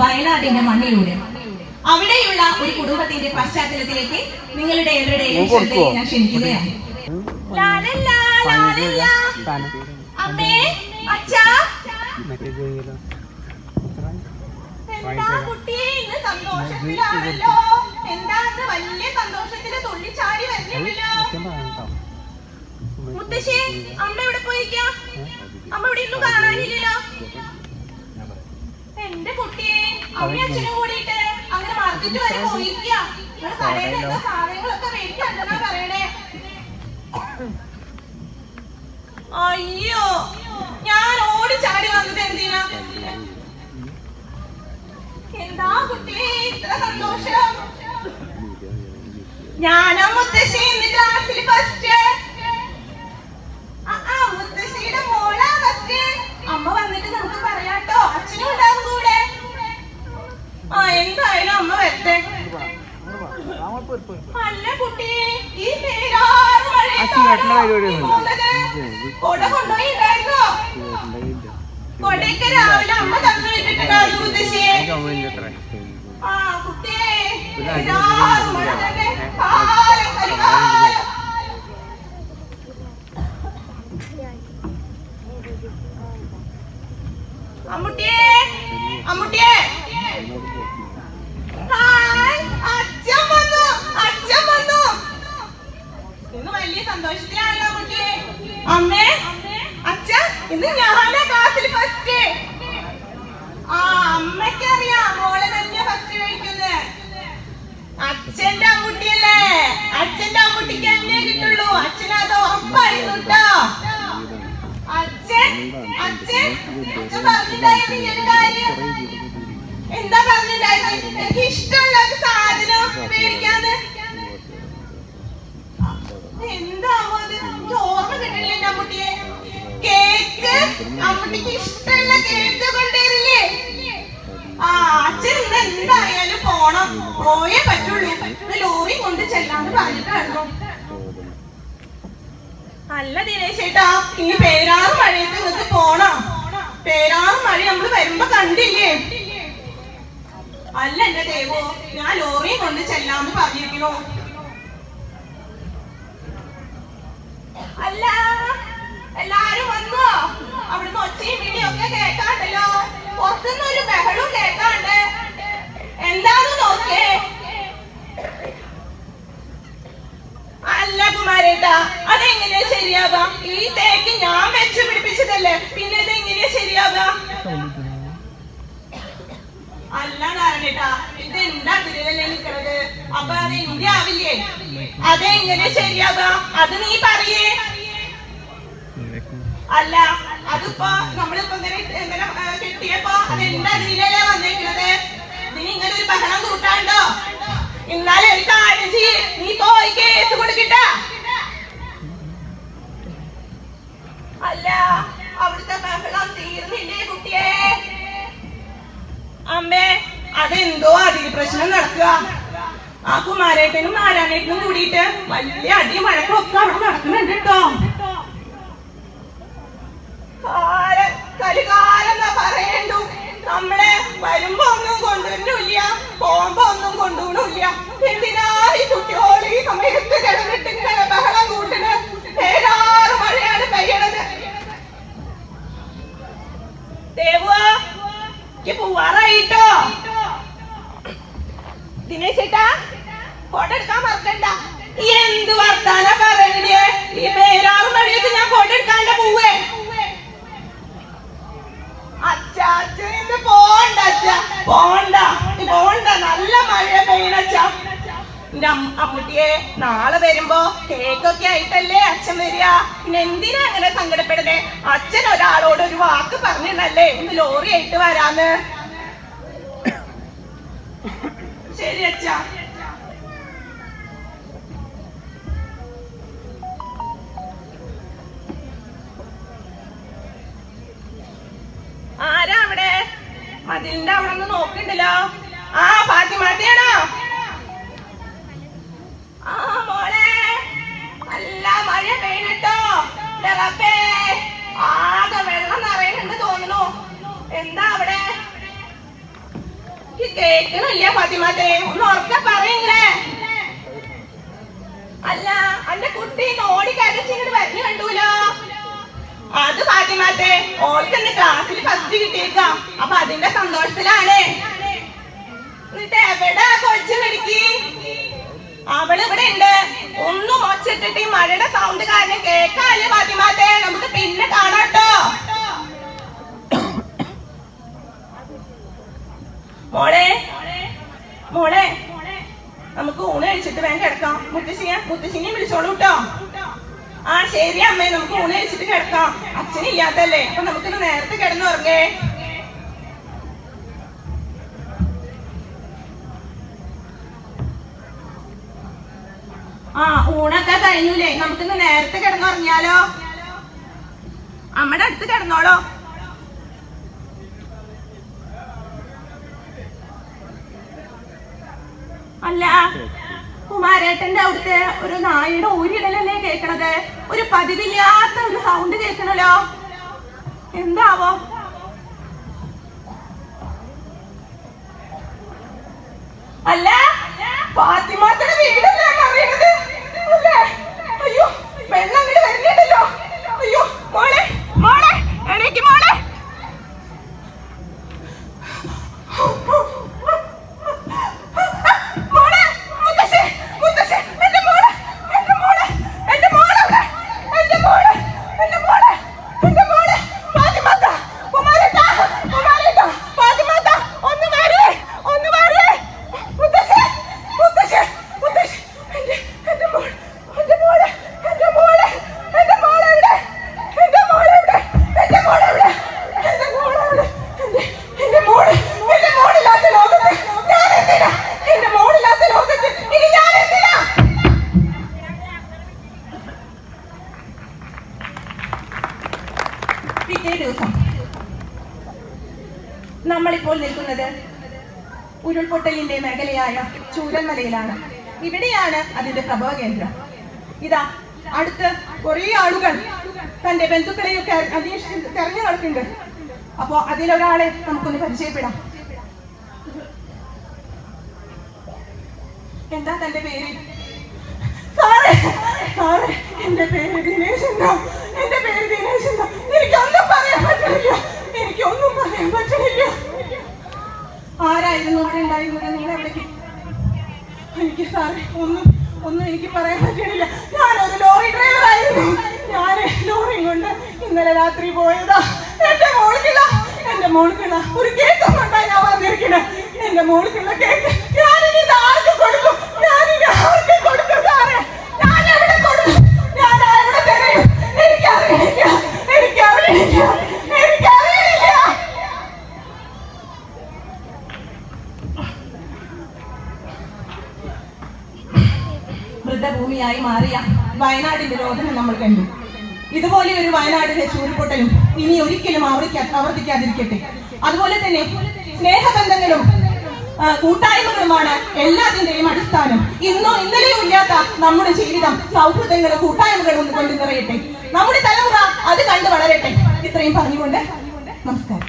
വയനാടിന്റെ മണ്ണിലൂടെ. അവിടെയുള്ള ഒരു കുടുംബത്തിന്റെ പശ്ചാത്തലത്തിലേക്ക് നിങ്ങളുടെ എവരുടെയും ശ്രദ്ധയെ ഞാൻ ക്ഷണിക്കുകയാണ്. അമ്മേ അച്ഛാ. എന്താ കുട്ടി ഇന്ന് സന്തോഷത്തിലാണല്ലോ. എന്താ വലിയ സന്തോഷത്തിന് തുള്ളിച്ചാടി വരുന്നില്ലല്ലോ? മുത്തശ്ശി അമ്മ എവിടെ പോയിക്കാ? അമ്മ ഇവിടെ ഒന്നും കാണാനില്ലല്ലോ. എന്റെ കുട്ടിയെ അമ്മയും അച്ഛനും കൂടിയിട്ട് അങ്ങനെ മാർക്കറ്റ് വരെ പോയിരിക്ക. നിങ്ങൾ കടയിൽ നിന്ന് സാധനങ്ങളൊക്കെ മേടിക്കാണ്ടെന്നാ പറയണേ. അയ്യോ ഞാൻ ഓടി ചാടി വന്നത് എന്തിനാ? എന്താ കുട്ടിയെ ഇത്ര സന്തോഷം? ഞാനാ മുത്തശ്ശി ഇന്ന് ക്ലാസ്സിൽ ഫസ്റ്റ് മുത്തശ്ശിയുടെ മോളാ ഫസ്റ്റ് അമ്മ വന്നിട്ട് ആ എന്തായാലും അമ്മ വരട്ടെ. അല്ല കുട്ടി ഈ പേരാറ് കൊട കൊണ്ടുപോയിണ്ടായിരുന്നോ കൊടയൊക്കെ രാവിലെ അമ്മ തന്നു വിട്ടിട്ടുണ്ടായിരുന്നു മുത്തശ്ശിയെ. ആ കുട്ടിയെ കാലം കരികാലം അമ്മുട്ടിയെ അമ്മുട്ടിയെ ഹായ് അച്ഛൻ വന്നു അച്ഛൻ വന്നു ഇന്ന് വലിയ സന്തോഷത്തിലാണല്ലോ അമ്മുട്ടിയെ അമ്മേ അച്ഛ ഇന്ന് ഞാനാ ക്ലാസ്സിൽ ഫസ്റ്റ് ആ അമ്മയ്ക്ക് അറിയാം മോളെ തന്നെ ഫസ്റ്റ് മേടിക്കുന്നത് അച്ഛന്റെ അമ്മുട്ടിയല്ലേ അച്ഛന്റെ അമ്മുട്ടിക്ക് എന്നെ കിട്ടുള്ളൂ. അച്ഛനത് ഉറപ്പായിരുന്നു കേട്ടോ. പോണം. ലോറി കൊണ്ട് അല്ല ദിനേശ് ചേട്ടാ ഈ പേരാറ് മഴയത്ത് നിങ്ങൾക്ക് പോണോ. പേരാറ് മഴ നമ്മൾ വരുമ്പോ കണ്ടില്ലേ? അല്ല എന്റെ ദേവോ ഞാൻ ലോറിയും കൊണ്ട് ചെല്ലാന്ന് പറഞ്ഞിരിക്കുന്നു. അല്ല എല്ലാരും വന്നോ? അവിടുന്ന് ഒച്ചയും വിളിയും ഒക്കെ കേൾക്കാണ്ടല്ലോ. പുറത്തുനിന്ന് ഒരു ബഹളവും കേൾക്കാണ്ട്. എന്താന്ന് നോക്കേ അല്ല കുമാരേട്ടാ അതെങ്ങനെയാ ശരിയാവാ ഈ തേക്ക് ഞാൻ വെച്ച് പിടിപ്പിച്ചതല്ലേ പിന്നെ ഇത് എങ്ങനെയാ അല്ല നാരായണേട്ടാ ഇത് എന്താ തിരുവല്ലേ നിക്കണത്? അപ്പൊ അത് എന്റെ ആവില്ലേ? അതെങ്ങനെ ശരിയാകാം? അത് നീ പറയേ. അല്ല അതിപ്പോ നമ്മളിപ്പോ ഇങ്ങനെ ഇങ്ങനെ കിട്ടിയപ്പോ അത് അതിലല്ലേ വന്നേക്കണത്? ഇതിന് ഇങ്ങനെ ഒരു ബഹളം കൂട്ടാണ്ടോ? എന്നാലും ഒരു കാര്യം ചെയ്യ്. നീ പോയി കേസ് കൊടുക്കട്ട? അല്ല അവിടുത്തെ ബഹളം തീർന്നില്ലേ കുട്ടിയെ? അമ്മേ അതെന്തോ അതിൽ പ്രശ്നം നടക്കുക. ആ കുമാരേട്ടനും നാരായണേട്ടനും കൂടിയിട്ട് വലിയ അടി മഴക്കൊക്കെ അവിടെ നടക്കുന്നുണ്ട് കേട്ടോ. നമ്മളെ വരുമ്പോ ഒന്നും കൊണ്ടുവരുന്നില്ല പോകുമ്പോ ഒന്നും കൊണ്ടുപോകണില്ല എന്തിനാ പോണ്ട പോണ്ട. നല്ല മഴ പെയ്യണച്ച കുട്ടിയെ നാളെ വരുമ്പോ കേക്കൊക്കെ ആയിട്ടല്ലേ അച്ഛൻ വരിക. പിന്നെ എന്തിനാ അങ്ങനെ സങ്കടപ്പെടുന്നേ? അച്ഛൻ ഒരാളോട് ഒരു വാക്ക് പറഞ്ഞിട്ടല്ലേ ഇന്ന് ലോറി ആയിട്ട് വരാന്ന്. ശരി അച്ഛാ. മതിലിന്റെ അവിടെ നിന്ന് നോക്കണ്ടല്ലോ. ആ ഫാത്തിമാത്തിയാണോ ആ മോളെ നല്ല മഴ പെയ്യട്ടോ റബ്ബേ ആകെ വെള്ളം നിറയുന്നുണ്ട് തോന്നുന്നു. എന്താ അവിടെ? ഈ കേക്കണില്ല ഫാത്തിമാത്തെ ഒന്ന് ഉറക്കെ പറയങ്ങളേ അല്ല അന്റെ കുട്ടി ഓടി കരച്ചിങ്ങോട്ട് വരഞ്ഞു കണ്ടൂലോ? അത് ഫാത്തിമാത്തെ ഓൾക്ക് ഇന്ന് ക്ലാസ്സിൽ ഫസ്റ്റ് കിട്ടിയേക്കാം. അപ്പൊ അതിന്റെ സന്തോഷത്തിലാണ്. എന്നിട്ട് എവിടെ കൊച്ചു പിടിക്ക് അവൾ ഇവിടെ ഉണ്ട്. ഒന്നും ഒച്ചിട്ടിട്ട് ഈ മഴയുടെ സൗണ്ട് കാരണം കേക്കാല്ലേ ഫാത്തിമാത്തെ? നമുക്ക് പിന്നെ കാണാട്ടോ മോളെ മോളെ നമുക്ക് ഊണ് കഴിച്ചിട്ട് വേണ്ട കിടക്കാം. മുത്തശ്ശിയെ മുത്തശ്ശിനെയും വിളിച്ചോളൂ കേട്ടോ. ആ ശരി അമ്മേ നമുക്ക് ഊണ് കഴിച്ചിട്ട് കിടക്കാം. അച്ഛനില്ലാത്തല്ലേ അപ്പൊ നമുക്കിന്ന് നേരത്തെ കിടന്നുറങ്ങേ. ആ ഊണൊക്കെ കഴിഞ്ഞൂലേ? നമുക്കിന്ന് നേരത്തെ കിടന്നുറങ്ങിയാലോ? അമ്മയുടെ അടുത്ത് കിടന്നോളോ. അല്ല. കുമാരേട്ടന്റെ അവിടുത്തെ ഒരു നായയുടെ ഊരിടലല്ലേ കേക്കണത്? ഒരു പതിവില്ലാത്ത ഒരു സൗണ്ട് കേൾക്കണല്ലോ എന്താവോ? അല്ല ഫാത്തിമാത്തയുടെ വീടല്ലേ അറിയണത് അല്ലേ അയ്യോ വെള്ളം അങ്ങോട്ട് വരുന്നുണ്ടല്ലോ അയ്യോ മോളെ മോളെ എണീക്ക് മോളെ മോളെ മുത്തശ്ശി മുത്തശ്ശി എന്റെ മോളെ എന്റെ മോളെ എന്റെ മോളെ അവിടെ എന്റെ മോളെ എന്റെ മോളെ എന്റെ മോളെ ഫാത്തിമാത്ത കുമാരേട്ടാ കുമാരേട്ടാ ഫാത്തിമാത്ത ഒന്ന് വരേ ഒന്ന് വരേ മുത്തശ്ശി മുത്തശ്ശി മുത്തശ്ശി എന്റെ എന്റെ മോൾ എന്റെ മോളെ എന്റെ മോളെ എന്റെ മോളെ എവിടെ എന്റെ മോളെ എവിടെ എന്റെ മോളെ എവിടെ എന്റെ മോളെ എവിടെ എന്റെ എന്റെ മോളെ എന്റെ മോളില്ലാത്ത ലോകത്ത് ഞാൻ എന്തിനാ എന്റെ മോളില്ലാത്ത ലോകത്ത് ഇനി ഞാൻ എന്തിനാ പിറ്റേ ദിവസം നമ്മളിപ്പോൾ നിൽക്കുന്നത് ഉരുൾപൊട്ടലിന്റെ മേഖലയായ ചൂരൽമലയിലാണ്. ഇവിടെയാണ് അതിന്റെ പ്രഭവ കേന്ദ്രം. ഇതാ അടുത്ത് കുറേ ആളുകൾ തന്റെ ബന്ധുക്കളെയൊക്കെ അന്വേഷിച്ച് തെരഞ്ഞു നടക്കുന്നുണ്ട്. അപ്പോ അതിലൊരാളെ നമുക്കൊന്ന് പരിചയപ്പെടാം. എന്താ തന്റെ പേര്? സാറേ സാറേ എന്റെ പേര് ദിനേശ് എന്നാ എന്റെ പേര് ദിനേശ് എന്നാ എനിക്കൊന്നും പറയാൻ പറ്റണില്ല എനിക്കൊന്നും പറയാൻ പറ്റണില്ല ആരായിരുന്നു അവിടെ ഉണ്ടായിരുന്നത് നിങ്ങൾ എവിടേക്ക് എനിക്ക് സാറേ ഒന്നും ഒന്നും എനിക്ക് പറയാൻ പറ്റണില്ല ഞാനൊരു ലോറി ഡ്രൈവർ ആയിരുന്നു. ഞാൻ ലോറി കൊണ്ട് ഇന്നലെ രാത്രി പോയതാ. എന്റെ മോൾക്കുള്ള എന്റെ മോൾക്കുള്ള ഒരു കേക്ക് കൊണ്ടാ ഞാൻ വന്നിരിക്കണേ. എന്റെ മോൾക്കുള്ള കേക്ക് ഞാനിനി മൃതഭൂമിയായി മാറിയ വയനാടിന്റെ രോദനം നമ്മൾ കണ്ടു. ഇതുപോലെ ഒരു വയനാടിന്റെ ചൂരുപൊട്ടലും ഇനി ഒരിക്കലും ആവർത്തിക്കാ ആവർത്തിക്കാതിരിക്കട്ടെ. അതുപോലെ തന്നെ സ്നേഹബന്ധങ്ങളും കൂട്ടായ്മകളുമാണ് എല്ലാത്തിന്റെയും അടിസ്ഥാനം. ഇന്നോ ഇന്നലെയോ ഇല്ലാത്ത നമ്മുടെ ജീവിതം സൗഹൃദങ്ങളും കൂട്ടായ്മകളും കൊണ്ട് നിറയട്ടെ. നമ്മുടെ തലമുറ അത് കണ്ടു വളരട്ടെ. ഇത്രയും പറഞ്ഞുകൊണ്ട് നമസ്കാരം.